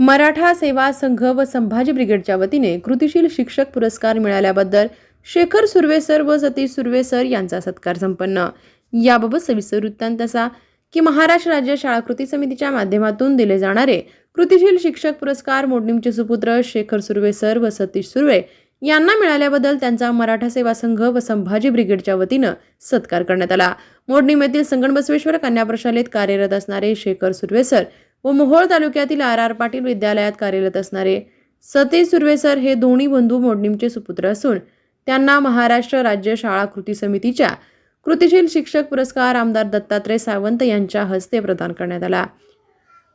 मराठा सेवा संघ व संभाजी ब्रिगेडच्या वतीने कृतिशील शिक्षक पुरस्कार मिळाल्याबद्दल शेखर सुर्वे सर व सतीश सुर्वे सर यांचा सत्कार संपन्न. याबाबत सविस्तर वृत्तांत असा की महाराष्ट्र राज्य शाळा कृती समितीच्या माध्यमातून दिले जाणारे कृतिशील शिक्षक पुरस्कार मोडणीमचे सुपुत्र शेखर सुर्वे सर व सतीश सुर्वे यांना मिळाल्याबद्दल त्यांचा मराठा सेवा संघ व संभाजी ब्रिगेडच्या वतीनं सत्कार करण्यात आला. मोडणीम येथील संगण बसवेश्वर कन्या प्रशालेत कार्यरत असणारे शेखर सुर्वे सर व मोहोळ तालुक्यातील आर आर पाटील विद्यालयात कार्यरत असणारे सतीश सुर्वे सर हे दोन्ही बंधू मोडणीमचे सुपुत्र असून त्यांना महाराष्ट्र राज्य शाळा कृती समितीच्या कृतिशील शिक्षक पुरस्कार आमदार दत्तात्रय सावंत यांच्या हस्ते प्रदान करण्यात आला.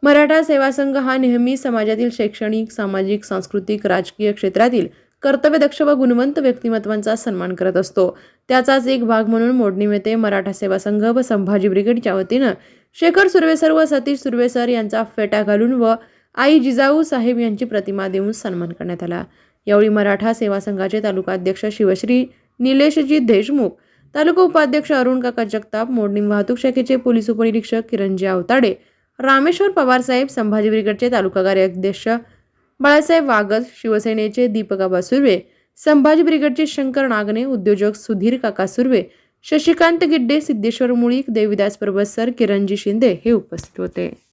मराठा सेवा संघ हा नेहमी समाजातील शैक्षणिक सामाजिक सांस्कृतिक राजकीय क्षेत्रातील कर्तव्यदक्ष व गुणवंत व्यक्तिमत्वांचा सन्मान करत असतो. त्याचाच एक भाग म्हणून मोडणीम येथे मराठा सेवा संघ व संभाजी ब्रिगेडच्या वतीनं शेखर सुर्वेसर व सतीश सुर्वेसर यांचा फेटा घालून व आई जिजाऊ साहेब यांची प्रतिमा देऊन सन्मान करण्यात आला. यावेळी मराठा सेवा संघाचे तालुका अध्यक्ष शिवश्री निलेशजी देशमुख तालुका उपाध्यक्ष अरुण काका जगताप मोडणीम वाहतूक शाखेचे पोलीस उपनिरीक्षक किरणजी आवताडे रामेश्वर पवारसाहेब संभाजी ब्रिगेडचे तालुका कार्याध्यक्ष बाळासाहेब वागज शिवसेनेचे दीपकाबा सुर्वे संभाजी ब्रिगेडचे शंकर नागने उद्योजक सुधीर काका सुर्वे शशिकांत गिड्डे सिद्धेश्वर मुळीक देविदास परबसर किरणजी शिंदे हे उपस्थित होते.